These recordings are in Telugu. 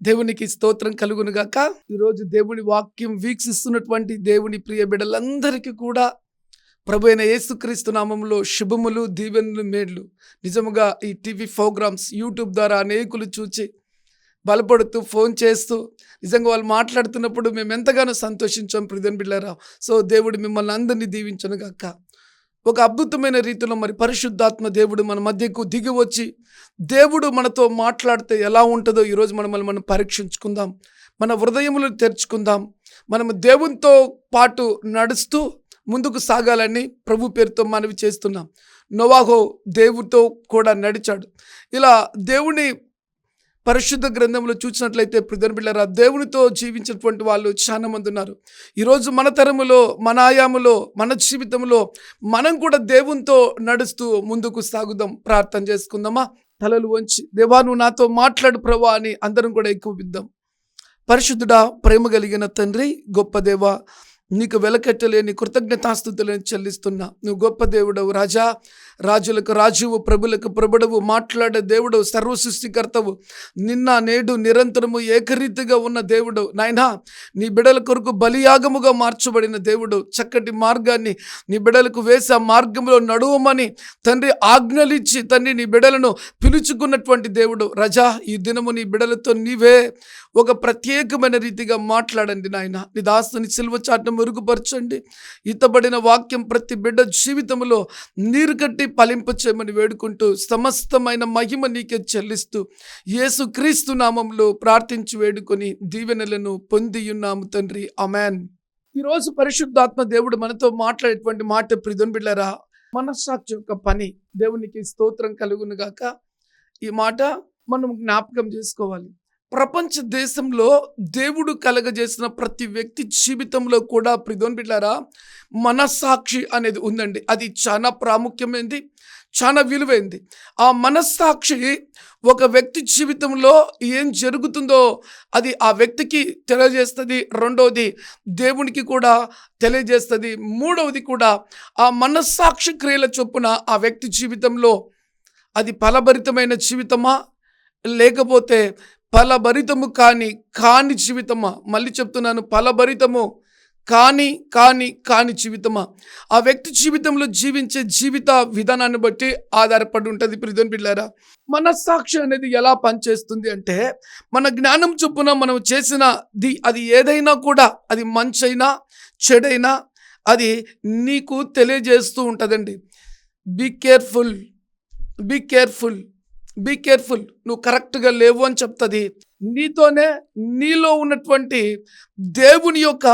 దేవునికి స్తోత్రం కలుగును గాక. ఈరోజు దేవుని వాక్యం వీక్షిస్తున్నటువంటి దేవుని ప్రియ బిడ్డలందరికీ కూడా ప్రభు అయిన యేసుక్రీస్తు నామంలో శుభములు దీవెనలు మేడ్లు నిజముగా ఈ టీవీ ప్రోగ్రామ్స్ యూట్యూబ్ ద్వారా అనేకులు చూచి బలపడుతూ ఫోన్ చేస్తూ నిజంగా వాళ్ళు మాట్లాడుతున్నప్పుడు మేము ఎంతగానో సంతోషించాం ప్రిదన్ బిళ్ళరా సో దేవుడు మిమ్మల్ని అందరినీ దీవించను గాక. ఒక అద్భుతమైన రీతిలో మరి పరిశుద్ధాత్మ దేవుడు మన మధ్యకు దిగి వచ్చి దేవుడు మనతో మాట్లాడితే ఎలా ఉంటుందో ఈరోజు మనం మనం పరీక్షించుకుందాం. మన హృదయములు తెరుచుకుందాం. మనం దేవునితో పాటు నడుస్తూ ముందుకు సాగాలని ప్రభు పేరుతో మనవి చేస్తున్నాం. నోవాహో దేవుడితో కూడా నడిచాడు. ఇలా దేవుని పరిశుద్ధ గ్రంథంలో చూసినట్లయితే ప్రధాన బిళ్ళరా దేవునితో జీవించినటువంటి వాళ్ళు చాలా మంది ఉన్నారు ఈరోజు మన తరములో మన ఆయాములో మన జీవితంలో మనం కూడా దేవునితో నడుస్తూ ముందుకు సాగుదాం. ప్రార్థన చేసుకుందామా? తలలు వంచి దేవా నువ్వు నాతో మాట్లాడు ప్రభా అని అందరం కూడా ఎక్కువ విద్దాం పరిశుద్ధుడా ప్రేమ కలిగిన తండ్రి గొప్ప దేవ నీకు వెలకట్టలేని కృతజ్ఞతాస్థుతులను చెల్లిస్తున్నా. నువ్వు గొప్ప దేవుడవు రాజా. రాజులకు రాజువు ప్రభులకు ప్రభుడవు మాట్లాడే దేవుడు సర్వ సృష్టికర్తవు నిన్న నేడు నిరంతరము ఏకరీతిగా ఉన్న దేవుడు. నాయనా నీ బిడల కొరకు బలియాగముగా మార్చబడిన దేవుడు. చక్కటి మార్గాన్ని నీ బిడలకు వేసి ఆ మార్గంలో నడువమని తండ్రి ఆజ్ఞలిచ్చి తండ్రి నీ బిడలను పిలుచుకున్నటువంటి దేవుడు. రజా ఈ దినము నీ బిడలతో నీవే ఒక ప్రత్యేకమైన రీతిగా మాట్లాడండి నాయన. నీ దాస్తుని సిల్వ చాటం మెరుగుపరచండి. ఇతబడిన వాక్యం ప్రతి బిడ్డ జీవితంలో నీరు కట్టి ఫలింపచేయమని వేడుకుంటూ సమస్తమైన మహిమ నీకే చెల్లిస్తూ యేసు క్రీస్తు నామంలో ప్రార్థించి వేడుకొని దీవెనలను పొందియున్నాము తండ్రి. అమెన్ ఈరోజు పరిశుద్ధాత్మ దేవుడు మనతో మాట్లాడేటువంటి మాట ప్రిధన్ బిళ్ళరా మనస్సాక్షి యొక్క పని దేవునికి స్తోత్రం కలుగును గాక ఈ మాట మనం జ్ఞాపకం చేసుకోవాలి. ప్రపంచ దేశంలో దేవుడు కలగజేసిన ప్రతి వ్యక్తి జీవితంలో కూడా ప్రిధోన్ బిడ్డారా మనస్సాక్షి అనేది ఉందండి. అది చాలా ప్రాముఖ్యమైనది చాలా విలువైంది. ఆ మనస్సాక్షి ఒక వ్యక్తి జీవితంలో ఏం జరుగుతుందో అది ఆ వ్యక్తికి తెలియజేస్తుంది. రెండవది దేవునికి కూడా తెలియజేస్తుంది. మూడవది కూడా ఆ మనస్సాక్షి క్రియల చొప్పున ఆ వ్యక్తి జీవితంలో అది ఫలభరితమైన జీవితమా లేకపోతే ఫలభరితము కాని కాని జీవితమా? మళ్ళీ చెప్తున్నాను ఫలభరితము కాని కాని కాని జీవితమా? ఆ వ్యక్తి జీవితంలో జీవించే జీవిత విధానాన్ని బట్టి ఆధారపడి ఉంటుంది. ప్రిధన్ పిల్లారా? సాక్షి అనేది ఎలా పనిచేస్తుంది అంటే మన జ్ఞానం చొప్పున మనం చేసిన ది అది ఏదైనా కూడా అది మంచైనా చెడైనా అది నీకు తెలియజేస్తూ ఉంటుందండి. Be careful be careful be careful నువ్వు కరెక్ట్గా లేవు అని చెప్తుంది. నీతోనే నీలో ఉన్నటువంటి దేవుని యొక్క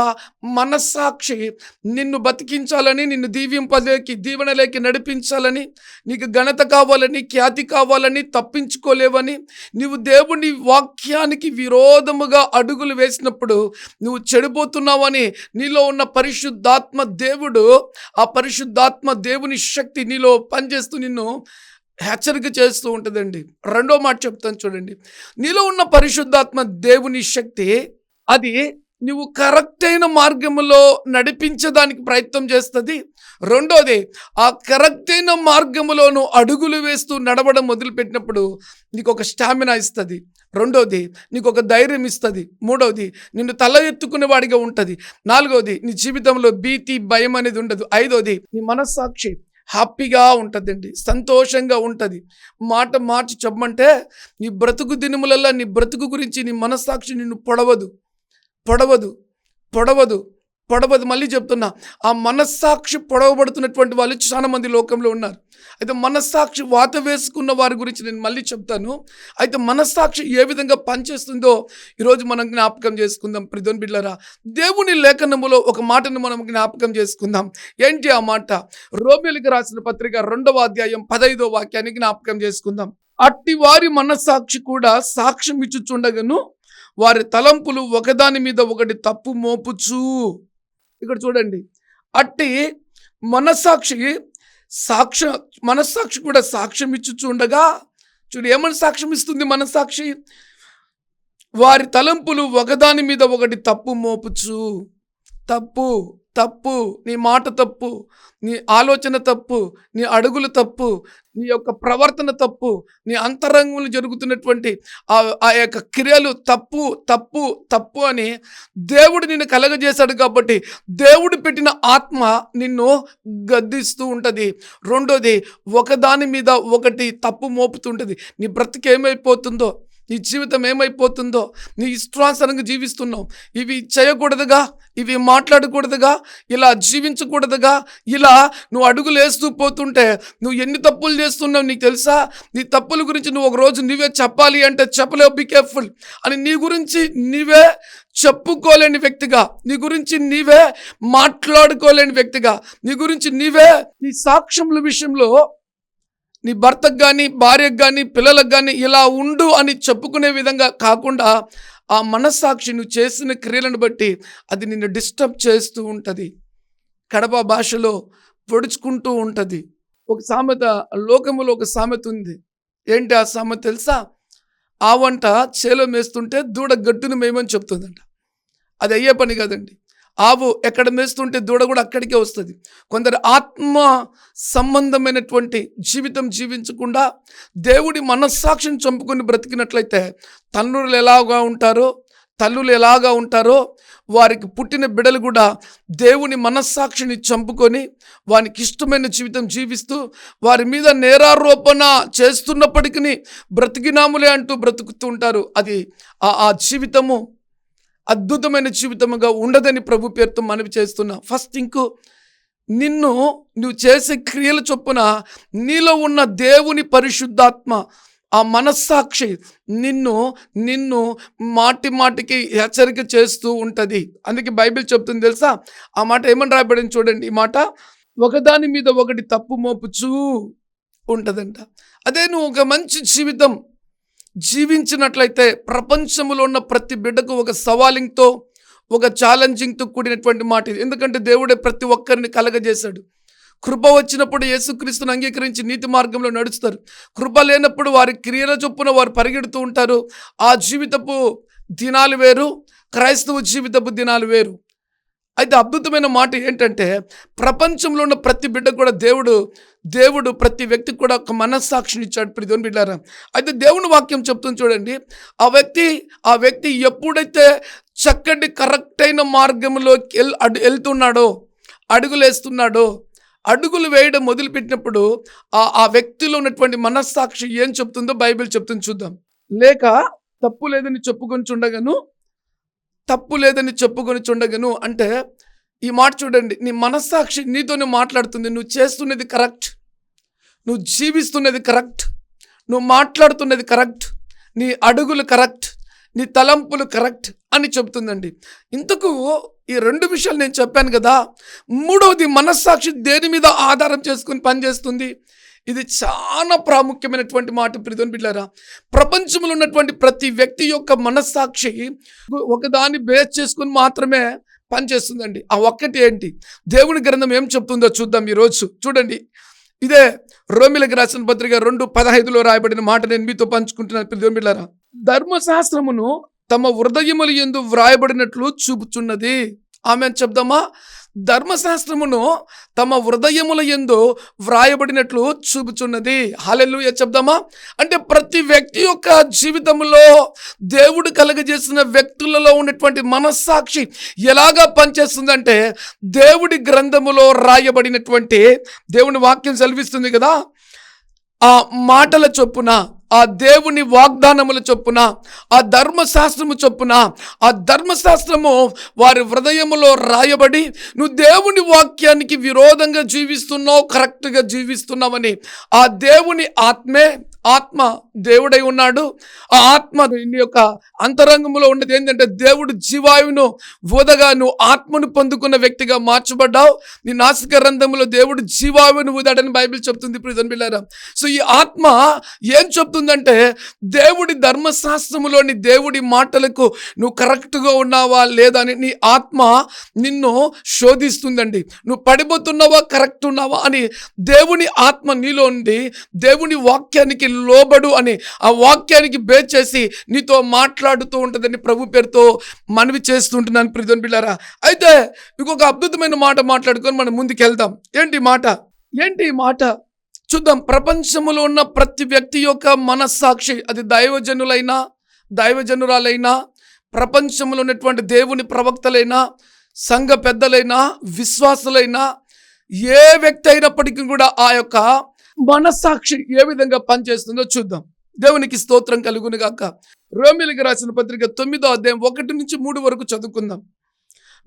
మనస్సాక్షి నిన్ను బతికించాలని నిన్ను దీవింపలేకి దీవెనలేకి నడిపించాలని నీకు ఘనత కావాలని ఖ్యాతి కావాలని తప్పించుకోలేవని నువ్వు దేవుని వాక్యానికి విరోధముగా అడుగులు వేసినప్పుడు నువ్వు చెడిపోతున్నావని నీలో ఉన్న పరిశుద్ధాత్మ దేవుడు ఆ పరిశుద్ధాత్మ దేవుని శక్తి నీలో పనిచేస్తూ నిన్ను హెచ్చరిక చేస్తూ ఉంటుందండి. రెండో మాట చెప్తాను చూడండి. నీలో ఉన్న పరిశుద్ధాత్మ దేవుని శక్తి అది నువ్వు కరెక్ట్ అయిన మార్గంలో నడిపించడానికి ప్రయత్నం చేస్తుంది. రెండోది ఆ కరెక్ట్ అయిన మార్గంలోను అడుగులు వేస్తూ నడవడం మొదలుపెట్టినప్పుడు నీకు ఒక స్టామినా ఇస్తుంది. రెండోది నీకు ఒక ధైర్యం ఇస్తుంది. మూడవది నిన్ను తల ఎత్తుకునే వాడిగా ఉంటుంది. నాలుగవది నీ జీవితంలో భీతి భయం అనేది ఉండదు. ఐదోది నీ మనస్సాక్షి హ్యాపీగా ఉంటుందండి. సంతోషంగా ఉంటుంది. మాట మార్చి చెప్పమంటే నీ బ్రతుకు దినములల్లా నీ బ్రతుకు గురించి నీ మనస్సాక్షి నిన్ను పొడవదు. పొడవదు. పొడవదు. పొడవదు మళ్ళీ చెప్తున్నా. ఆ మనస్సాక్షి పొడవబడుతున్నటువంటి వాళ్ళు చాలా మంది లోకంలో ఉన్నారు. అయితే మనస్సాక్షి వాత వేసుకున్న వారి గురించి నేను మళ్ళీ చెప్తాను. అయితే మనస్సాక్షి ఏ విధంగా పనిచేస్తుందో ఈరోజు మనం జ్ఞాపకం చేసుకుందాం. ప్రిధోన్ బిడ్లరా దేవుని లేఖనములో ఒక మాటను మనం జ్ఞాపకం చేసుకుందాం. ఏంటి ఆ మాట? రోమిలికి రాసిన పత్రిక రెండవ అధ్యాయం పదైదో వాక్యాన్ని జ్ఞాపకం చేసుకుందాం. అట్టి వారి మనస్సాక్షి కూడా సాక్ష్యం ఇచ్చుచుండగను వారి తలంపులు ఒకదాని మీద ఒకటి తప్పు మోపుచు. ఇక్కడ చూడండి. అట్టి మనస్సాక్షి సాక్ష మనస్సాక్షి కూడా సాక్ష్యం ఇచ్చుచుండగా చూడు ఏమని సాక్ష్యం ఇస్తుంది మనస్సాక్షి? వారి తలంపులు ఒకదాని మీద ఒకటి తప్పు మోపుచు తప్పు తప్పు నీ మాట తప్పు నీ ఆలోచన తప్పు నీ అడుగులు తప్పు నీ యొక్క ప్రవర్తన తప్పు నీ అంతరంగంలో జరుగుతున్నటువంటి ఆ ఆ యొక్క క్రియలు తప్పు తప్పు తప్పు అని దేవుడు నిన్ను కలగజేశాడు కాబట్టి దేవుడు పెట్టిన ఆత్మ నిన్ను గద్దిస్తూ ఉంటుంది. రెండోది ఒకదాని మీద ఒకటి తప్పు మోపుతుంటుంది. నీ బ్రతికి ఏమైపోతుందో నీ జీవితం ఏమైపోతుందో నీ ఇష్టానుసారంగా జీవిస్తున్నావు. ఇవి చేయకూడదుగా ఇవి మాట్లాడకూడదుగా ఇలా జీవించకూడదుగా ఇలా నువ్వు అడుగులు వేస్తూ పోతుంటే నువ్వు ఎన్ని తప్పులు చేస్తున్నావు నీకు తెలుసా? నీ తప్పుల గురించి నువ్వు ఒక రోజు నీవే చెప్పాలి అంటే చెప్పలేవు. బీ కేర్ఫుల్ అని నీ గురించి నీవే చెప్పుకోలేని వ్యక్తిగా నీ గురించి నీవే మాట్లాడుకోలేని వ్యక్తిగా నీ గురించి నీవే నీ సాక్ష్యముల విషయంలో నీ భర్తకు కానీ భార్యకు కానీ పిల్లలకు కానీ ఇలా ఉండు అని చెప్పుకునే విధంగా కాకుండా ఆ మనస్సాక్షి నువ్వు చేసిన క్రియలను బట్టి అది నిన్ను డిస్టర్బ్ చేస్తూ ఉంటుంది. కడప భాషలో పొడుచుకుంటూ ఉంటుంది. ఒక సామెత లోకములో ఒక సామెత ఉంది. ఏంటి ఆ సామెత తెలుసా? ఆ వంట చేలో మేస్తుంటే దూడ గట్టును మేమని చెప్తుందంట. అది అయ్యే పని కాదండి. ఆవు ఎక్కడ మేస్తుంటే దూడ కూడా అక్కడికే వస్తుంది. కొందరు ఆత్మ సంబంధమైనటువంటి జీవితం జీవించకుండా దేవుడి మనస్సాక్షిని చంపుకొని బ్రతికినట్లయితే తల్లులు ఎలాగా ఉంటారో తల్లులు ఎలాగా ఉంటారో వారికి పుట్టిన బిడలు కూడా దేవుని మనస్సాక్షిని చంపుకొని వానికి ఇష్టమైన జీవితం జీవిస్తూ వారి మీద నేరారోపణ చేస్తున్నప్పటికీ బ్రతికినాములే అంటూ బ్రతుకుతూ ఉంటారు. అది ఆ ఆ జీవితము అద్భుతమైన జీవితముగా ఉండదని ప్రభు పేరుతో మనవి చేస్తున్నా. ఫస్ట్ ఇంకో నిన్ను నువ్వు చేసే క్రియల చొప్పున నీలో ఉన్న దేవుని పరిశుద్ధాత్మ ఆ మనస్సాక్షి నిన్ను నిన్ను మాటి మాటికి హెచ్చరిక చేస్తూ ఉంటుంది. అందుకే బైబిల్ చెప్తుంది తెలుసా? ఆ మాట ఏమని రాయబడింది చూడండి. ఈ మాట ఒకదాని మీద ఒకటి తప్పు మోపుచూ ఉంటుందంట. అదే నువ్వు ఒక మంచి జీవితం జీవించినట్లయితే ప్రపంచంలో ఉన్న ప్రతి బిడ్డకు ఒక సవాలింగ్తో ఒక ఛాలెంజింగ్తో కూడినటువంటి మాట ఇది. ఎందుకంటే దేవుడే ప్రతి ఒక్కరిని కలగజేశాడు. కృప వచ్చినప్పుడు యేసుక్రీస్తుని అంగీకరించి నీతి మార్గంలో నడుస్తారు. కృప లేనప్పుడు వారి క్రియల చొప్పున వారు పరిగెడుతూ ఉంటారు. ఆ జీవితపు దినాలు వేరు క్రైస్తవ జీవితపు దినాలు వేరు. అయితే అద్భుతమైన మాట ఏంటంటే ప్రపంచంలో ఉన్న ప్రతి బిడ్డ కూడా దేవుడు దేవుడు ప్రతి వ్యక్తికి కూడా ఒక మనస్సాక్షిని ఇచ్చాడు. ప్రతి బిడ్డారా అయితే దేవుని వాక్యం చెప్తుంది చూడండి. ఆ వ్యక్తి ఆ వ్యక్తి ఎప్పుడైతే చక్కటి కరెక్ట్ అయిన మార్గంలోకి వెల్ అడు వెళ్తున్నాడో అడుగులు వేస్తున్నాడో అడుగులు వేయడం మొదలుపెట్టినప్పుడు ఆ ఆ వ్యక్తిలో ఉన్నటువంటి మనస్సాక్షి ఏం చెప్తుందో బైబిల్ చెప్తుంది చూద్దాం. లేక తప్పు లేదని చెప్పుకొని చూడగను తప్పు లేదని చెప్పుకొని చూడగను అంటే ఈ మాట చూడండి. నీ మనస్సాక్షి నీతోనే మాట్లాడుతుంది. నువ్వు చేస్తున్నది కరెక్ట్ నువ్వు జీవిస్తున్నది కరెక్ట్. నువ్వు మాట్లాడుతున్నది కరెక్ట్. నీ అడుగులు కరెక్ట్. నీ తలంపులు కరెక్ట్ అని చెప్తుందండి. ఇంతకు ఈ రెండు విషయాలు నేను చెప్పాను కదా మూడవది మనస్సాక్షి దేని మీద ఆధారం చేసుకుని పనిచేస్తుంది? ఇది చాలా ప్రాముఖ్యమైనటువంటి మాట ప్రిధోని బిడ్డారా ప్రపంచంలో ఉన్నటువంటి ప్రతి వ్యక్తి యొక్క మనస్సాక్షి ఒకదాన్ని బేస్ చేసుకుని మాత్రమే పనిచేస్తుందండి. ఆ ఒక్కటి ఏంటి? దేవుని గ్రంథం ఏం చెప్తుందో చూద్దాం ఈరోజు. చూడండి. ఇదే రోమిలకు రాసిన పత్రిక రెండు పదహైదులో రాయబడిన మాట నేను మీతో పంచుకుంటున్నాను ప్రిధోని ధర్మశాస్త్రమును తమ హృదయములు ఎందు వ్రాయబడినట్లు చూపుచున్నది. ఆమె చెప్దామా? ధర్మశాస్త్రమును తమ హృదయముల ఎందు వ్రాయబడినట్లు చూపుచున్నది. హాలెల్లుయ చెప్దామా? అంటే ప్రతి వ్యక్తి యొక్క జీవితంలో దేవుడు కలగజేసిన వ్యక్తులలో ఉన్నటువంటి మనస్సాక్షి ఎలాగా పనిచేస్తుందంటే దేవుడి గ్రంథములో రాయబడినటువంటి దేవుని వాక్యం సెలవిస్తుంది కదా? ఆ మాటల చొప్పున ఆ దేవుని వాగ్దానముల చొప్పున ఆ ధర్మశాస్త్రము చొప్పున ఆ ధర్మశాస్త్రము వారి హృదయములో రాయబడి నువ్వు దేవుని వాక్యానికి విరోధంగా జీవిస్తున్నావు కరెక్ట్గా జీవిస్తున్నావని ఆ దేవుని ఆత్మే ఆత్మ దేవుడై ఉన్నాడు. ఆ ఆత్మ నీ యొక్క అంతరంగంలో ఉన్నది ఏంటంటే దేవుడు జీవాయువును ఊదగా నువ్వు ఆత్మను పొందుకున్న వ్యక్తిగా మార్చబడ్డావు. నీ నాసిక రంధంలో దేవుడు జీవాయువును ఊదాడని బైబిల్ చెప్తుంది ప్రిజన్ బిల్లారా సో ఈ ఆత్మ ఏం చెప్తుంది ఏమవుతుందంటే దేవుడి ధర్మశాస్త్రములోని దేవుడి మాటలకు నువ్వు కరెక్ట్గా ఉన్నావా లేదా అని నీ ఆత్మ నిన్ను శోధిస్తుందండి. నువ్వు పడిపోతున్నావా కరెక్ట్ ఉన్నావా అని దేవుని ఆత్మ నీలో ఉండి దేవుని వాక్యానికి లోబడు అని ఆ వాక్యానికి బేస్ చేసి నీతో మాట్లాడుతూ ఉంటుందని ప్రభు పేరుతో మనవి చేస్తుంటున్నాను ప్రిధన్ బిళ్ళారా. అయితే ఇంకొక అద్భుతమైన మాట మాట్లాడుకొని మనం ముందుకు వెళ్దాం ఏంటి ఈ మాట? ఏంటి మాట? చూద్దాం. ప్రపంచంలో ఉన్న ప్రతి వ్యక్తి యొక్క మనస్సాక్షి అది దైవజనులైనా దైవజనురాలైనా ప్రపంచంలో ఉన్నటువంటి దేవుని ప్రవక్తలైనా సంఘ పెద్దలైనా విశ్వాసులైనా ఏ వ్యక్తి అయినప్పటికీ కూడా ఆ యొక్క మనస్సాక్షి ఏ విధంగా పనిచేస్తుందో చూద్దాం. దేవునికి స్తోత్రం కలుగును గాక. రోమిలికి రాసిన పత్రిక తొమ్మిదో అధ్యాయం ఒకటి నుంచి మూడు వరకు చదువుకుందాం.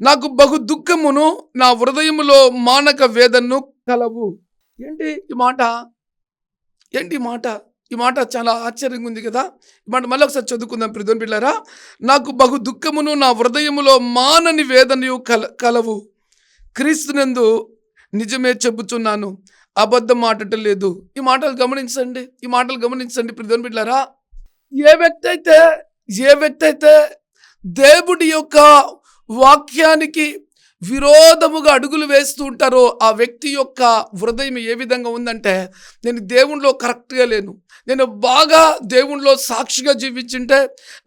నాకు బహు దుఃఖమును నా హృదయములో మానక వేదనను కలవు. ఏంటి ఈ మాట? ఏంటి ఈ మాట? ఈ మాట చాలా ఆశ్చర్యంగా ఉంది కదా? ఈ మాట మళ్ళీ ఒకసారి చదువుకుందాం ప్రిధోన్ పిల్లరా నాకు బహు దుఃఖమును నా హృదయములో మానని వేదనయు కల కలవు. క్రీస్తునందు నిజమే చెబుతున్నాను. అబద్ధం మాటటం లేదు ఈ మాటలు గమనించండి ఈ మాటలు గమనించండి ప్రిధోన్ బిడ్డారా ఏ వ్యక్తి అయితే ఏ వ్యక్తి అయితే దేవుడి యొక్క వాక్యానికి విరోధముగా అడుగులు వేస్తూ ఉంటారో ఆ వ్యక్తి యొక్క హృదయం ఏ విధంగా ఉందంటే నేను దేవుణ్ణిలో కరెక్ట్గా లేను. నేను బాగా దేవుణ్ణిలో సాక్షిగా జీవించుంటే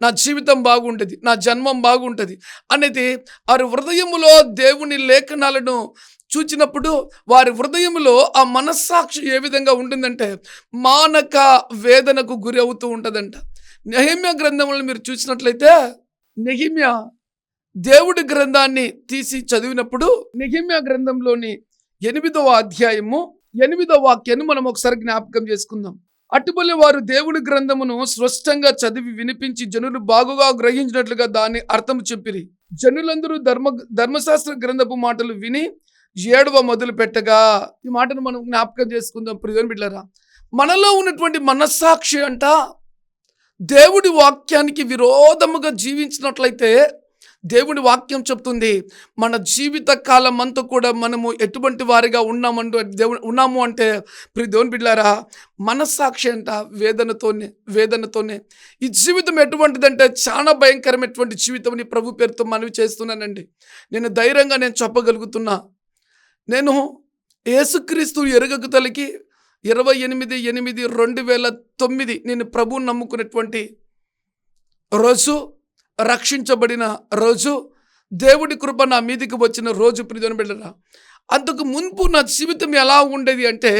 నా జీవితం బాగుంటుంది నా జన్మం బాగుంటుంది అనేది వారి హృదయములో దేవుని లేఖనాలను చూచినప్పుడు వారి హృదయంలో ఆ మనస్సాక్షి ఏ విధంగా ఉంటుందంటే మానక వేదనకు గురి అవుతూ ఉంటుందంట. నెహిమ్య గ్రంథములను మీరు చూసినట్లయితే నెహిమ్య దేవుడి గ్రంథాన్ని తీసి చదివినప్పుడు నిహిమ్య గ్రంథంలోని ఎనిమిదవ అధ్యాయము ఎనిమిదవ వాక్యాన్ని మనం ఒకసారి జ్ఞాపకం చేసుకుందాం. అటుబలి వారు దేవుడి గ్రంథమును స్పష్టంగా చదివి వినిపించి జనులు బాగుగా గ్రహించినట్లుగా దాన్ని అర్థం చెప్పిరి. జనులందరూ ధర్మ ధర్మశాస్త్ర గ్రంథపు మాటలు విని ఏడవ మొదలు పెట్టగా ఈ మాటను మనం జ్ఞాపకం చేసుకుందాం ప్రియోని బిడ్డరా మనలో ఉన్నటువంటి మనస్సాక్షి అంట దేవుడి వాక్యానికి విరోధముగా జీవించినట్లయితే దేవుని వాక్యం చెప్తుంది మన జీవిత కాలం అంతా కూడా మనము ఎటువంటి వారిగా ఉన్నామంటూ దేవుడు ఉన్నాము అంటే ప్రి దేవుని బిడ్డారా మనస్సాక్షి అంట వేదనతోనే వేదనతోనే. ఈ జీవితం ఎటువంటిదంటే చాలా భయంకరమైనటువంటి జీవితం అని ప్రభు పేరుతో మనవి చేస్తున్నానండి. నేను ధైర్యంగా నేను చెప్పగలుగుతున్నా. నేను యేసుక్రీస్తు ఎరుగకు తలకి ఇరవై ఎనిమిది ఎనిమిది రెండు వేల తొమ్మిది నేను ప్రభువుని నమ్ముకున్నటువంటి రోజు రక్షించబడిన రోజు దేవుడి కృప నా మీదికి వచ్చిన రోజు ప్రిధన బిడ్డరా. అంతకు మున్పు నా జీవితం ఎలా ఉండేది అంటే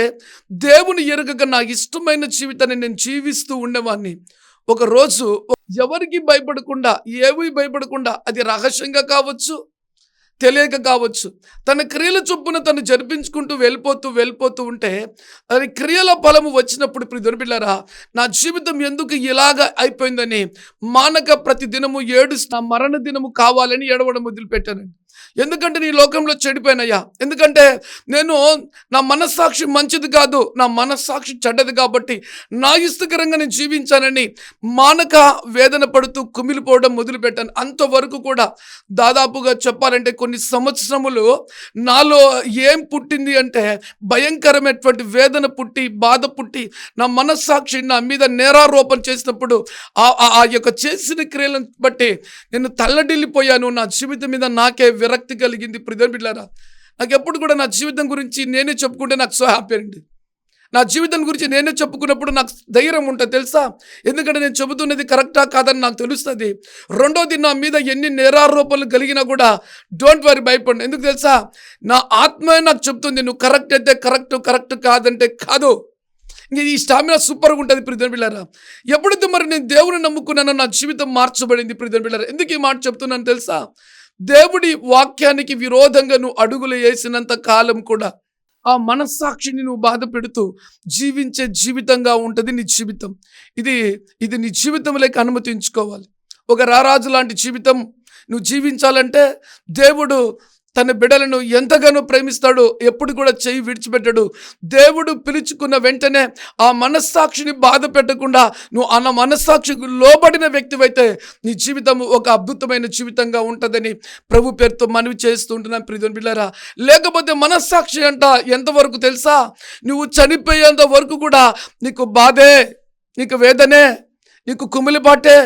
దేవుని ఎరుగక నా ఇష్టమైన జీవితాన్ని నేను జీవిస్తూ ఉండేవాడిని ఒక రోజు ఎవరికి భయపడకుండా ఏవి భయపడకుండా అది రహస్యంగా కావచ్చు తెలియక కావచ్చు. తన క్రియల చొప్పున తను జరిపించుకుంటూ వెళ్ళిపోతూ వెళ్ళిపోతూ ఉంటే అది క్రియల ఫలము వచ్చినప్పుడు ఇప్పుడు దొరిపిల్లారా నా జీవితం ఎందుకు ఇలాగ అయిపోయిందని మానక ప్రతి దినము ఏడు మరణ దినము కావాలని ఏడవడం వదిలిపెట్టానండి ఎందుకంటే నీ లోకంలో చెడిపోయినయ్యా. ఎందుకంటే నేను నా మనస్సాక్షి మంచిది కాదు నా మనస్సాక్షి చెడ్డది కాబట్టి నా ఇష్టకరంగా నేను జీవించానని మానక వేదన పడుతూ కుమిలిపోవడం మొదలుపెట్టాను. అంతవరకు కూడా దాదాపుగా చెప్పాలంటే కొన్ని సంవత్సరములు నాలో ఏం పుట్టింది అంటే భయంకరమైనటువంటి వేదన పుట్టి బాధ పుట్టి నా మనస్సాక్షి నా మీద నేరారోపణ చేసినప్పుడు ఆ ఆ- యొక్క చేసిన క్రియలను బట్టి నేను తల్లడిల్లిపోయాను. నా జీవితం మీద నాకే విరక్తి కలిగింది ప్రిధన్ బిడ్డారా నాకు ఎప్పుడు కూడా నా జీవితం గురించి నేనే చెప్పుకుంటే నాకు సో హ్యాపీ అండి. నా జీవితం గురించి నేనే చెప్పుకున్నప్పుడు నాకు ధైర్యం ఉంటుంది తెలుసా? ఎందుకంటే నేను చెబుతున్నది కరెక్టా కాదని నాకు తెలుస్తుంది. రెండోది నా మీద ఎన్ని నేరారోపణలు కలిగినా కూడా డోంట్ వరీ భయపడి ఎందుకు తెలుసా? నా ఆత్మే నాకు చెప్తుంది నువ్వు కరెక్ట్ అయితే కరెక్ట్ కరెక్ట్ కాదంటే కాదు. ఇంక ఈ స్టామినా సూపర్గా ఉంటుంది ప్రిధన్ బిళ్ళారా ఎప్పుడైతే మరి నేను దేవుని నమ్ముకున్నానో నా జీవితం మార్చబడింది ప్రిధన్ బిళ్ళారా ఎందుకు ఈ మాట చెప్తున్నాను తెలుసా? దేవుడి వాక్యానికి విరోధంగా నువ్వు అడుగులు వేసినంత కాలం కూడా ఆ మనస్సాక్షిని నువ్వు బాధ పెడుతూ జీవించే జీవితంగా ఉంటుంది నీ జీవితం. ఇది ఇది నీ జీవితంలోకి అనుమతించుకోవాలి. ఒక రారాజు లాంటి జీవితం నువ్వు జీవించాలంటే దేవుడు తన బిడలను ఎంతగానో ప్రేమిస్తాడు ఎప్పుడు కూడా చెయ్యి విడిచిపెట్టడు. దేవుడు పిలుచుకున్న వెంటనే ఆ మనస్సాక్షిని బాధ పెట్టకుండా నువ్వు ఆ మనస్సాక్షికి లోబడిన వ్యక్తివైతే నీ జీవితం ఒక అద్భుతమైన జీవితంగా ఉంటుందని ప్రభు పేరుతో మనవి చేస్తుంటున్నాను ప్రిధన్ బిళ్ళారా లేకపోతే మనస్సాక్షి అంట ఎంతవరకు తెలుసా? నువ్వు చనిపోయేంత వరకు కూడా నీకు బాధే నీకు వేదనే నీకు కుమిలిపాటే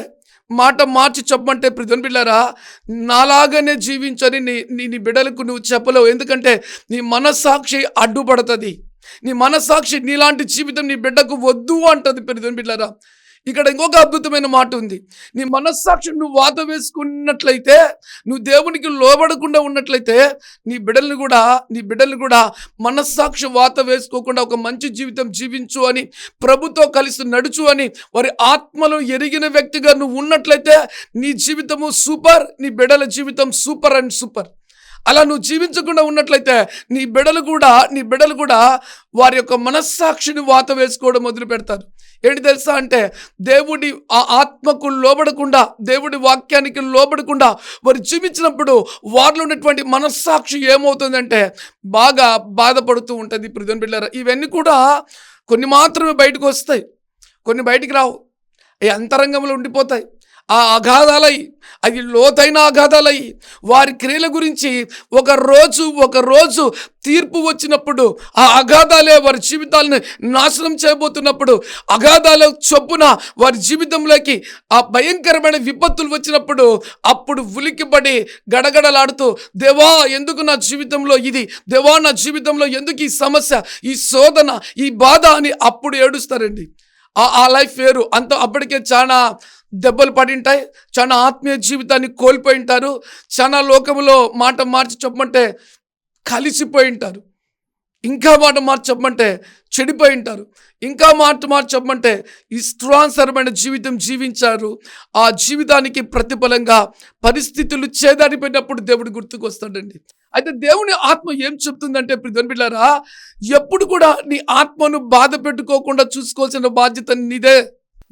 మాట మార్చి చెప్పమంటే ప్రతిని బిడ్డారా నాలాగానే జీవించని నీ నీ నీ బిడ్డలకు నువ్వు చెప్పలేవు. ఎందుకంటే నీ మనస్సాక్షి అడ్డుపడుతుంది. నీ మనస్సాక్షి నీలాంటి జీవితం నీ బిడ్డకు వద్దు అంటది ప్రతిని బిడ్డారా ఇక్కడ ఇంకొక అద్భుతమైన మాట ఉంది. నీ మనస్సాక్షి నువ్వు వాత వేసుకున్నట్లయితే నువ్వు దేవునికి లోబడకుండా ఉన్నట్లయితే నీ బిడ్డల్ని కూడా నీ బిడ్డల్ని కూడా మనస్సాక్షి వాత వేసుకోకుండా ఒక మంచి జీవితం జీవించు అని ప్రభుతో కలిసి నడుచు అని వారి ఆత్మలో ఎరిగిన వ్యక్తిగా నువ్వు ఉన్నట్లయితే నీ జీవితము సూపర్ నీ బిడ్డల జీవితం సూపర్ అండ్ సూపర్. అలా నువ్వు జీవించకుండా ఉన్నట్లయితే నీ బిడలు కూడా నీ బిడలు కూడా వారి యొక్క మనస్సాక్షిని వాత వేసుకోవడం మొదలు పెడతారు. ఏంటి తెలుసా అంటే దేవుడి ఆ ఆత్మకు లోబడకుండా దేవుడి వాక్యానికి లోబడకుండా వారు జీవించినప్పుడు వారిలో ఉన్నటువంటి మనస్సాక్షి ఏమవుతుందంటే బాగా బాధపడుతూ ఉంటుంది. ప్రజన్ బిడ్డారా ఇవన్నీ కూడా కొన్ని మాత్రమే బయటకు వస్తాయి. కొన్ని బయటికి రావు. అవి అంతరంగంలో ఉండిపోతాయి. ఆ అగాధాలై అవి లోతైన అగాధాలై వారి క్రియల గురించి ఒక రోజు ఒక రోజు తీర్పు వచ్చినప్పుడు ఆ అగాధాలే వారి జీవితాలను నాశనం చేయబోతున్నప్పుడు అగాధాల చొప్పున వారి జీవితంలోకి ఆ భయంకరమైన విపత్తులు వచ్చినప్పుడు అప్పుడు ఉలికిపడి గడగడలాడుతూ దేవా ఎందుకు నా జీవితంలో ఇది? దేవా నా జీవితంలో ఎందుకు ఈ సమస్య ఈ శోధన ఈ బాధ? అని అప్పుడు ఏడుస్తారండి. ఆ ఆ లైఫ్ వేరు. అంత అప్పటికే చాలా దెబ్బలు పడి ఉంటాయి చాలా ఆత్మీయ జీవితాన్ని కోల్పోయి ఉంటారు చాలా లోకములో మాట మార్చి చెప్పమంటే కలిసిపోయి ఉంటారు ఇంకా మాట మార్చి చెప్పమంటే చెడిపోయి ఉంటారు ఇంకా మాట మార్చి చెప్పమంటే ఇష్టానుసరమైన జీవితం జీవించారు. ఆ జీవితానికి ప్రతిఫలంగా పరిస్థితులు చేదారిపోయినప్పుడు దేవుడు గుర్తుకు వస్తాడండి. అయితే దేవుని ఆత్మ ఏం చెప్తుందంటే ప్రిధన్ బిళ్ళారా ఎప్పుడు కూడా నీ ఆత్మను బాధ పెట్టుకోకుండా చూసుకోవాల్సిన బాధ్యత నీదే.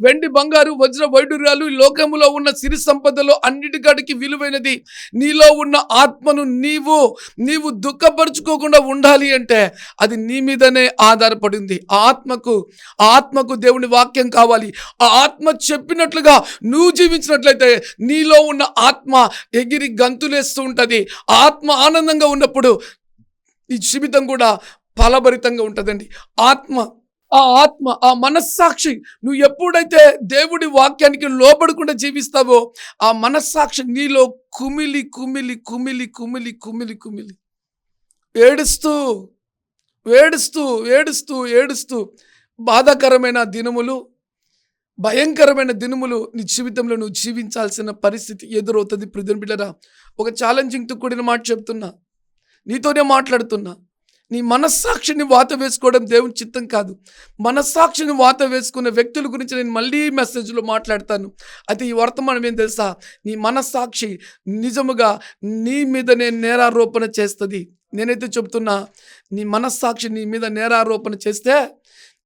వెండి బంగారు వజ్ర వైడూర్యాలు ఈ లోకములో ఉన్న సిరి సంపదలో అన్నిటికాడికి విలువైనది. నీలో ఉన్న ఆత్మను నీవు నీవు దుఃఖపరుచుకోకుండా ఉండాలి అంటే అది నీ మీదనే ఆధారపడింది. ఆత్మకు ఆత్మకు దేవుని వాక్యం కావాలి. ఆ ఆత్మ చెప్పినట్లుగా నువ్వు జీవించినట్లయితే నీలో ఉన్న ఆత్మ ఎగిరి గంతులేస్తూ ఉంటుంది. ఆత్మ ఆనందంగా ఉన్నప్పుడు ఈ జీవితం కూడా ఫలభరితంగా ఉంటుందండి. ఆత్మ ఆ ఆత్మ ఆ మనస్సాక్షి నువ్వు ఎప్పుడైతే దేవుడి వాక్యానికి లోబడకుండా జీవిస్తావో ఆ మనస్సాక్షి నీలో కుమిలి కుమిలి కుమిలి కుమిలి కుమిలి కుమిలి. ఏడుస్తూ ఏడుస్తూ ఏడుస్తూ ఏడుస్తూ బాధాకరమైన దినములు భయంకరమైన దినములు నీ జీవితంలో నువ్వు జీవించాల్సిన పరిస్థితి ఎదురవుతుంది. ప్రిధుని బిడ్డరా ఒక ఛాలెంజింగ్తో కూడిన మాట చెప్తున్నా. నీతోనే మాట్లాడుతున్నా. నీ మనస్సాక్షిని వాత వేసుకోవడం దేవుని చిత్తం కాదు. మనస్సాక్షిని వాత వేసుకున్న వ్యక్తుల గురించి నేను మళ్ళీ మెసేజ్లో మాట్లాడతాను. అయితే ఈ వర్తమానం ఏం తెలుసా? నీ మనస్సాక్షి నిజముగా నీ మీద నేను నేరారోపణ చేస్తుంది. నేనైతే చెప్తున్నా నీ మనస్సాక్షి నీ మీద నేరారోపణ చేస్తే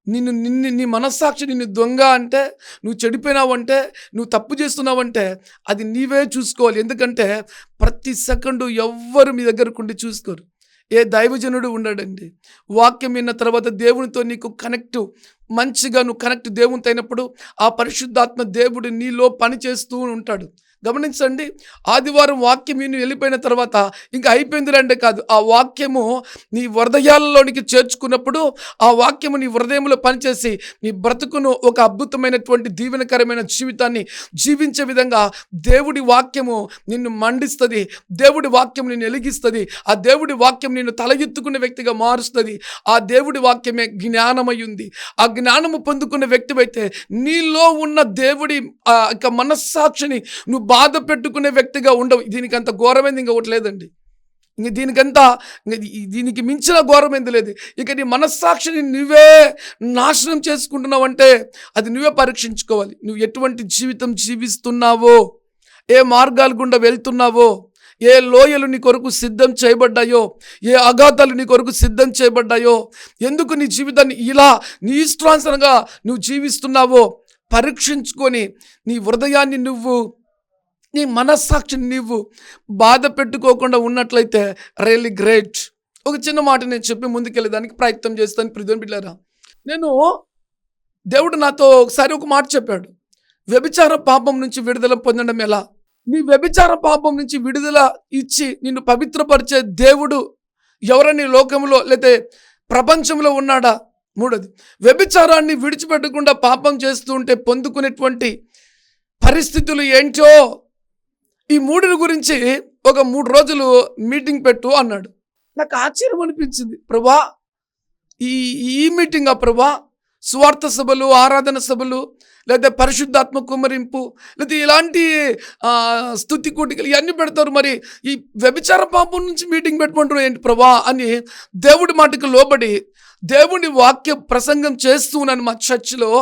నిన్ను నిన్ను నీ మనస్సాక్షి నిన్ను దొంగ అంటే నువ్వు చెడిపోయినావు అంటే నువ్వు తప్పు చేస్తున్నావంటే అది నీవే చూసుకోవాలి. ఎందుకంటే ప్రతి సెకండు ఎవ్వరు మీ దగ్గరకు ఉండి చూసుకోరు. ఏ దైవజనుడు ఉండడండి? వాక్యం విన్న తర్వాత దేవునితో నీకు కనెక్ట్ మంచిగా నువ్వు కనెక్ట్ దేవునితో అయినప్పుడు ఆ పరిశుద్ధాత్మ దేవుడు నీలో పని చేస్తూ ఉంటాడు. గమనించండి. ఆదివారం వాక్యం విని వెళ్ళిపోయిన తర్వాత ఇంకా అయిపోయింది అంటే కాదు. ఆ వాక్యము నీ హృదయాలలోనికి చేర్చుకున్నప్పుడు ఆ వాక్యము నీ హృదయంలో పనిచేసి నీ బ్రతుకును ఒక అద్భుతమైనటువంటి దీవెనకరమైన జీవితాన్ని జీవించే విధంగా దేవుడి వాక్యము నిన్ను మండిస్తుంది. దేవుడి వాక్యం నిన్ను వెలిగిస్తుంది ఆ దేవుడి వాక్యం నిన్ను తల ఎత్తుకునే వ్యక్తిగా మారుస్తుంది. ఆ దేవుడి వాక్యమే జ్ఞానమై ఉంది ఆ జ్ఞానము పొందుకున్న వ్యక్తివైతే నీలో ఉన్న దేవుడి ఆ యొక్క మనస్సాక్షిని నువ్వు బాధ పెట్టుకునే వ్యక్తిగా ఉండవు. దీనికి అంత ఘోరమైంది ఇంకా ఒకటి లేదండి. ఇంక దీనికంతా దీనికి మించిన ఘోరమైంది లేదు. ఇక నీ మనస్సాక్షిని నువ్వే నాశనం చేసుకుంటున్నావంటే అది నువ్వే పరీక్షించుకోవాలి. నువ్వు ఎటువంటి జీవితం జీవిస్తున్నావో ఏ మార్గాల గుండా వెళ్తున్నావో ఏ లోయలు నీ కొరకు సిద్ధం చేయబడ్డాయో ఏ అఘాతాలు నీ కొరకు సిద్ధం చేయబడ్డాయో ఎందుకు నీ జీవితాన్ని ఇలా నీ ఇష్టానుసరంగా నువ్వు జీవిస్తున్నావో పరీక్షించుకొని నీ హృదయాన్ని నువ్వు నీ మనస్సాక్షిని నీవు. బాధ పెట్టుకోకుండా ఉన్నట్లయితే రియల్లీ గ్రేట్ ఒక చిన్న మాట నేను చెప్పి ముందుకెళ్ళేదానికి ప్రయత్నం చేస్తాను ప్రిధన్ బిడ్డారా నేను దేవుడు నాతో ఒకసారి ఒక మాట చెప్పాడు. వ్యభిచార పాపం నుంచి విడుదల పొందడం ఎలా? నీ వ్యభిచార పాపం నుంచి విడుదల ఇచ్చి నిన్ను పవిత్రపరిచే దేవుడు ఎవరని లోకంలో లేతే ప్రపంచంలో ఉన్నాడా? మూడోది వ్యభిచారాన్ని విడిచిపెట్టకుండా పాపం చేస్తూ ఉంటే పొందుకునేటువంటి పరిస్థితులు ఏంటో ఈ మూడిని గురించి ఒక మూడు రోజులు మీటింగ్ పెట్టు అన్నాడు. నాకు ఆశ్చర్యం అనిపించింది. ప్రభా ఈ ఈ మీటింగ్ ఆ ప్రభా స్వార్థ సభలు ఆరాధన సభలు లేదా పరిశుద్ధాత్మ కుమరింపు లేదా ఇలాంటి స్థుతి స్తుతి కూటికలు ఇవన్నీ పెడతారు. మరి ఈ వ్యభిచార పాపం నుంచి మీటింగ్ పెట్టుకుంటారు ఏంటి ప్రభా అని దేవుడి మాటకు లోబడి దేవుని వాక్య ప్రసంగం చేస్తూ ఉన్నాను మా చర్చిలో.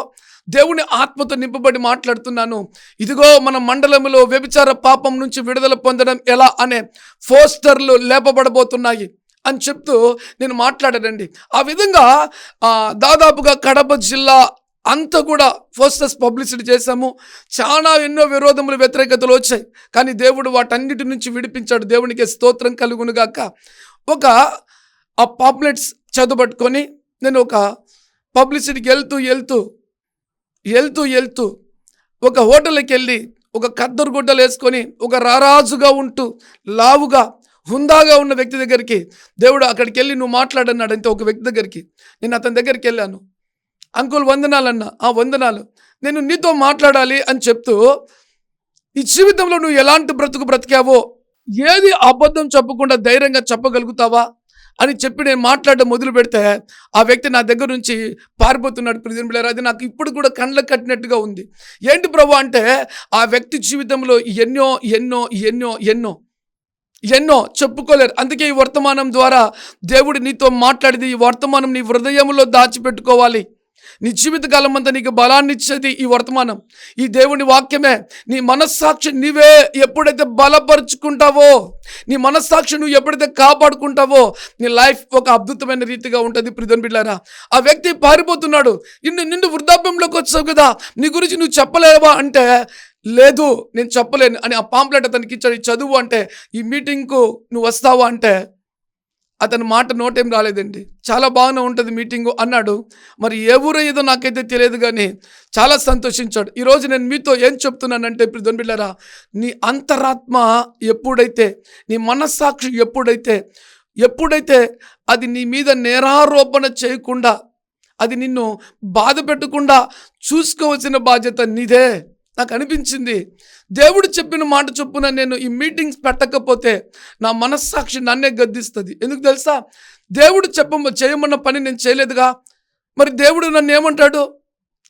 దేవుని ఆత్మతో నింపబడి మాట్లాడుతున్నాను. ఇదిగో మన మండలంలో వ్యభిచార పాపం నుంచి విడుదల పొందడం ఎలా అనే పోస్టర్లు లేపబడబోతున్నాయి అని చెప్తూ నేను మాట్లాడానండి. ఆ విధంగా దాదాపుగా కడప జిల్లా అంతా కూడా పోస్టర్స్ పబ్లిసిటీ చేశాము. చాలా ఎన్నో విరోధములు వ్యతిరేకతలు వచ్చాయి. కానీ దేవుడు వాటన్నిటి నుంచి విడిపించాడు. దేవునికి స్తోత్రం కలుగునుగాక ఒక ఆ పాప్లెట్స్ చదువుపట్టుకొని నేను ఒక పబ్లిసిటీకి వెళ్తూ వెళ్తూ వెళ్తూ వెళ్తూ ఒక హోటల్కి వెళ్ళి ఒక కద్దరు గుడ్డలు వేసుకొని ఒక రారాజుగా ఉంటూ లావుగా హుందాగా ఉన్న వ్యక్తి దగ్గరికి దేవుడు అక్కడికి వెళ్ళి నువ్వు మాట్లాడన్నాడు అంతే ఒక వ్యక్తి దగ్గరికి నేను అతని దగ్గరికి వెళ్ళాను. అంకుల్ వందనాలన్న ఆ వందనాలు. నేను నీతో మాట్లాడాలి అని చెప్తూ ఈ జీవితంలో నువ్వు ఎలాంటి బ్రతుకు బ్రతికావో ఏది అబద్ధం చెప్పకుండా ధైర్యంగా చెప్పగలుగుతావా? అని చెప్పి నేను మాట్లాడడం మొదలు పెడితే ఆ వ్యక్తి నా దగ్గర నుంచి పారిపోతున్నాడు. ప్రిజన్ బిళ్ళారు అది నాకు ఇప్పుడు కూడా కళ్ళకు కట్టినట్టుగా ఉంది. ఏంటి ప్రభు అంటే ఆ వ్యక్తి జీవితంలో ఎన్నో ఎన్నో ఎన్నో ఎన్నో ఎన్నో చెప్పుకోలేరు. అందుకే ఈ వర్తమానం ద్వారా దేవుడు నీతో మాట్లాడింది ఈ వర్తమానం నీ హృదయంలో దాచిపెట్టుకోవాలి. నీ జీవితకాలం అంతా నీకు బలాన్ని ఇచ్చేది ఈ వర్తమానం. ఈ దేవుని వాక్యమే. నీ మనస్సాక్షి నీవే ఎప్పుడైతే బలపరుచుకుంటావో నీ మనస్సాక్షి నువ్వు ఎప్పుడైతే కాపాడుకుంటావో నీ లైఫ్ ఒక అద్భుతమైన రీతిగా ఉంటుంది ప్రిధన్ బిడ్డారా ఆ వ్యక్తి పారిపోతున్నాడు. నిన్ను నిన్ను వృద్ధాప్యంలోకి వచ్చావు కదా నీ గురించి నువ్వు చెప్పలేవా అంటే లేదు నేను చెప్పలేను అని ఆ పాంప్లెట్ అతనికి ఇచ్చాడు. చదువు అంటే ఈ మీటింగ్కు నువ్వు వస్తావా అంటే అతని మాట నోటేం రాలేదండి. చాలా బాగానే ఉంటుంది మీటింగు అన్నాడు. మరి ఏ ఏదో నాకైతే తెలియదు కానీ చాలా సంతోషించాడు. ఈరోజు నేను మీతో ఏం చెప్తున్నానంటే ఇప్పుడు బిళ్ళరా నీ అంతరాత్మ ఎప్పుడైతే నీ మనస్సాక్షి ఎప్పుడైతే ఎప్పుడైతే అది నీ మీద నేరారోపణ చేయకుండా అది నిన్ను బాధ పెట్టకుండా చూసుకోవాల్సిన బాధ్యత నీదే. నాకు అనిపించింది. దేవుడు చెప్పిన మాట చొప్పున నేను ఈ మీటింగ్స్ పెట్టకపోతే నా మనస్సాక్షి నన్నే గద్దిస్తుంది. ఎందుకు తెలుసా? దేవుడు చెప్ప చేయమన్న పని నేను చేయలేదుగా. మరి దేవుడు నన్ను ఏమంటాడు?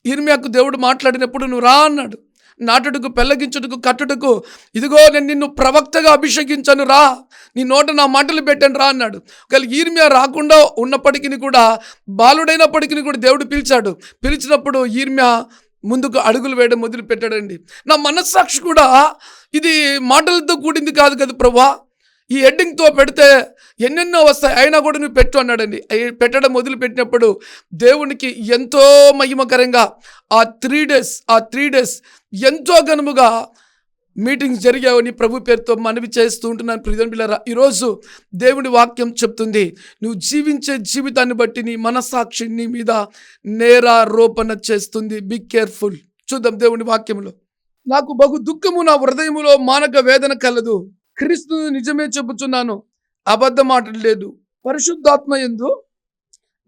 ఇర్మియాకు దేవుడు మాట్లాడినప్పుడు నువ్వు రా అన్నాడు. నాటుడుకు పెళ్ళగించుటకు కట్టుటకు ఇదిగో నేను నిన్ను ప్రవక్తగా అభిషేకించాను రా. నీ నోట నా మాటలు పెట్టాను రా అన్నాడు. ఒకవేళ ఈర్మియా రాకుండా ఉన్నప్పటికీ కూడా బాలుడైనప్పటికీ కూడా దేవుడు పిలిచాడు. పిలిచినప్పుడు ఈర్మియా ముందుకు అడుగులు వేయడం మొదలు పెట్టాడండి నా మనస్సాక్షి కూడా ఇది మాటలతో కూడింది కాదు కదా ప్రభా. ఈ హెడ్డింగ్తో పెడితే ఎన్నెన్నో వస్తాయి. అయినా కూడా నువ్వు పెట్టు అన్నాడండి. అయి పెట్టడం మొదలు పెట్టినప్పుడు దేవునికి ఎంతో మహిమకరంగా ఆ త్రీ డేస్ ఆ త్రీ డేస్ ఎంతో ఘనముగా మీటింగ్స్ జరిగావని ప్రభు పేరుతో మనవి చేస్తూ ఉంటున్నాను ప్రిజన్ పిల్లరా ఈరోజు దేవుడి వాక్యం చెప్తుంది నువ్వు జీవించే జీవితాన్ని బట్టి నీ మనస్సాక్షిని నీ మీద నేరారోపణ చేస్తుంది. బి కేర్ఫుల్ చూద్దాం దేవుని వాక్యంలో. నాకు బహు దుఃఖము నా హృదయములో మానక వేదన కలదు. క్రీస్తుని నిజమే చెబుతున్నాను అబద్ధ మాటలు లేదు. పరిశుద్ధాత్మ ఎందు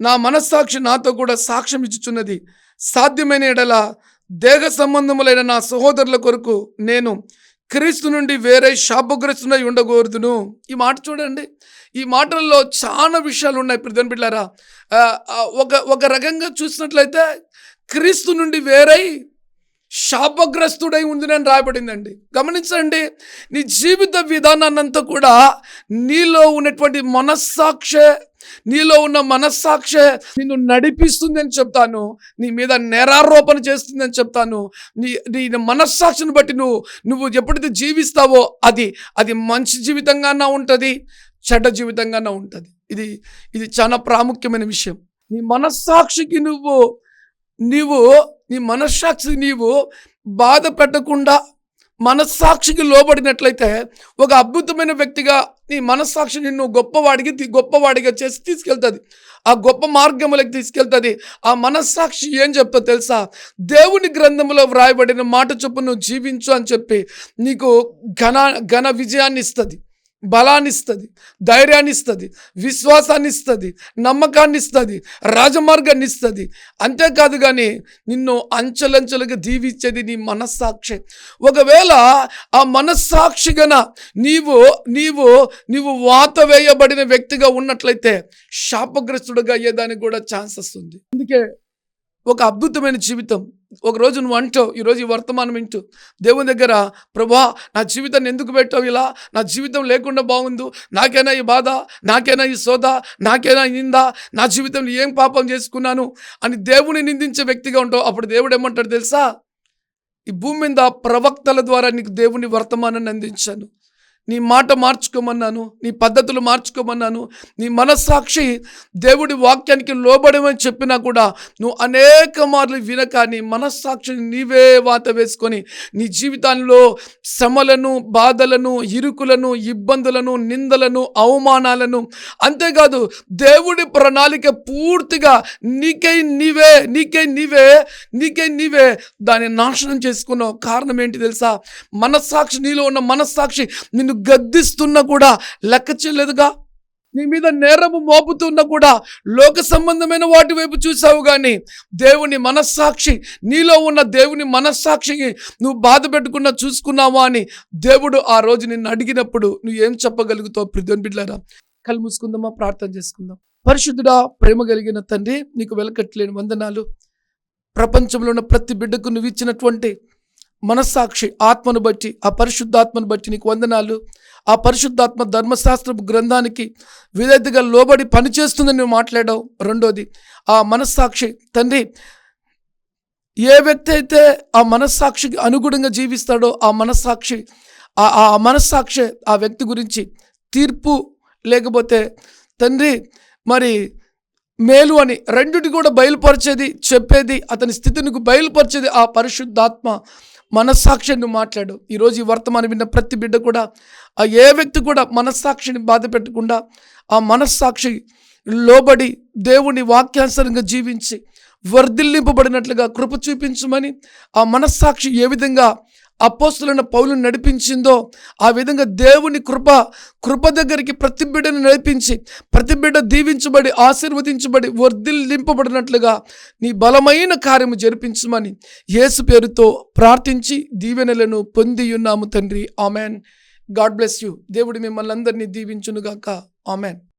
నా మనస్సాక్షి నాతో కూడా సాక్ష్యం ఇచ్చుచున్నది. సాధ్యమైన ఎడల దేహ సంబంధములైన నా సహోదరుల కొరకు నేను క్రీస్తు నుండి వేరే శాపగ్రస్తునై ఉండకూడదును ఈ మాట చూడండి. ఈ మాటల్లో చాలా విషయాలు ఉన్నాయి ప్రధాన బిడ్డారా ఒక ఒక రకంగా చూసినట్లయితే క్రీస్తు నుండి వేరై శాపగ్రస్తుడై ఉందని రాయబడిందండి. గమనించండి నీ జీవిత విధానాన్నంతా కూడా నీలో ఉన్నటువంటి మనస్సాక్షే నీలో ఉన్న మనస్సాక్షే నిన్ను నడిపిస్తుందని చెప్తాను. నీ మీద నేరారోపణ చేస్తుందని చెప్తాను. నీ నీ మనస్సాక్షిని బట్టి నువ్వు నువ్వు ఎప్పుడైతే జీవిస్తావో అది అది మంచి జీవితంగానే ఉంటుంది చెడ్డ జీవితంగానే ఉంటుంది. ఇది ఇది చాలా ప్రాముఖ్యమైన విషయం. నీ మనస్సాక్షికి నువ్వు నీవు నీ మనస్సాక్షి నీవు బాధ పెట్టకుండా మనస్సాక్షికి లోబడినట్లయితే ఒక అద్భుతమైన వ్యక్తిగా నీ మనస్సాక్షి నిన్ను గొప్పవాడికి గొప్పవాడిగా చేసి తీసుకెళ్తుంది. ఆ గొప్ప మార్గములకు తీసుకెళ్తుంది. ఆ మనస్సాక్షి ఏం చెప్తా తెలుసా? దేవుని గ్రంథంలో వ్రాయబడిన మాట చొప్పున నువ్వు జీవించు అని చెప్పి నీకు ఘన ఘన విజయాన్ని ఇస్తుంది. బలాన్ని ఇస్తుంది ధైర్యాన్ని ఇస్తుంది విశ్వాసాన్ని ఇస్తుంది నమ్మకాన్ని ఇస్తుంది రాజమార్గాన్ని ఇస్తుంది అంతేకాదు కానీ నిన్ను అంచెలంచెలుగా దీవించేది నీ మనస్సాక్షి. ఒకవేళ ఆ మనస్సాక్షిగన నీవు నీవు నీవు వాత వేయబడిన వ్యక్తిగా ఉన్నట్లయితే శాపగ్రస్తుడుగా అయ్యేదానికి కూడా ఛాన్సెస్ ఉంది. అందుకే ఒక అద్భుతమైన జీవితం. ఒకరోజు నువ్వు అంటావు ఈరోజు ఈ వర్తమానం వింటూ దేవుని దగ్గర ప్రభా నా జీవితాన్ని ఎందుకు పెట్టావు ఇలా? నా జీవితం లేకుండా బాగుంది. నాకైనా ఈ బాధ? నాకైనా ఈ సోద నాకైనా ఈ నింద? నా జీవితంలో ఏం పాపం చేసుకున్నాను? అని దేవుని నిందించే వ్యక్తిగా ఉంటావు. అప్పుడు దేవుడు ఏమంటాడు తెలుసా? ఈ భూమి మీద ప్రవక్తల ద్వారా నీకు దేవుని వర్తమానాన్ని అందించాను. నీ మాట మార్చుకోమన్నాను నీ పద్ధతులు మార్చుకోమన్నాను నీ మనస్సాక్షి దేవుడి వాక్యానికి లోబడమని చెప్పినా కూడా నువ్వు అనేక మార్లు వినక నీ మనస్సాక్షిని నీవే వాత వేసుకొని నీ జీవితంలో శ్రమలను బాధలను ఇరుకులను ఇబ్బందులను నిందలను అవమానాలను అంతేకాదు దేవుడి ప్రణాళిక పూర్తిగా నీకై నీవే నీకై నీవే నీకై నీవే దాన్ని నాశనం చేసుకున్నావు కారణం ఏంటి తెలుసా? మనస్సాక్షి నీలో ఉన్న మనస్సాక్షి నిన్ను గద్దిస్తున్నా కూడా లెక్క చేయలేదుగా? నీ మీద నేరము మోపుతున్నా కూడా లోక సంబంధమైన వాటి వైపు చూసావు కానీ దేవుని మనస్సాక్షి నీలో ఉన్న దేవుని మనస్సాక్షికి నువ్వు బాధ పెట్టుకున్నా చూసుకున్నావా అని దేవుడు ఆ రోజు నిన్ను అడిగినప్పుడు నువ్వు ఏం చెప్పగలుగుతావు ప్రిధోని బిడ్డారా కళ్ళు మూసుకుందామా? ప్రార్థన చేసుకుందాం. పరిశుద్ధుడా ప్రేమ కలిగిన తండ్రి నీకు వెలకట్లేని వందనాలు. ప్రపంచంలో ఉన్న ప్రతి బిడ్డకు నువ్వు ఇచ్చినటువంటి మనస్సాక్షి ఆత్మను బట్టి ఆ పరిశుద్ధాత్మను బట్టి నీకు వందనాలు. ఆ పరిశుద్ధాత్మ ధర్మశాస్త్రపు గ్రంథానికి విధేతగా లోబడి పనిచేస్తుందని నువ్వు మాట్లాడావు. రెండోది ఆ మనస్సాక్షి తండ్రి ఏ వ్యక్తి అయితే ఆ మనస్సాక్షికి అనుగుణంగా జీవిస్తాడో ఆ మనస్సాక్షి ఆ ఆ మనస్సాక్షి ఆ వ్యక్తి గురించి తీర్పు లేకపోతే తండ్రి మరి మేలు అని రెండిటి కూడా బయలుపరిచేది చెప్పేది అతని స్థితిని బయలుపరిచేది ఆ పరిశుద్ధాత్మ మనస్సాక్షిని మాట్లాడు. ఈరోజు ఈ వర్తమానం విన్న ప్రతి బిడ్డ కూడా ఆ ఏ వ్యక్తి కూడా మనస్సాక్షిని బాధ పెట్టకుండా ఆ మనస్సాక్షి లోబడి దేవుని వాక్యానుసరంగా జీవించి వర్ధిల్లింపబడినట్లుగా కృప చూపించమని ఆ మనస్సాక్షి ఏ విధంగా అపోస్తులను పౌలను నడిపించిందో ఆ విధంగా దేవుని కృప కృప దగ్గరికి ప్రతి బిడ్డను నడిపించి ప్రతి బిడ్డ దీవించబడి ఆశీర్వదించబడి వర్ధిల్లింపబడినట్లుగా నీ బలమైన కార్యము జరిపించమని యేసు పేరుతో ప్రార్థించి దీవెనలను పొంది ఉన్నాము తండ్రి. ఆమెన్. God bless you. దేవుడు మిమ్మల్ని అందరినీ దీవించునుగాక. ఆమెన్.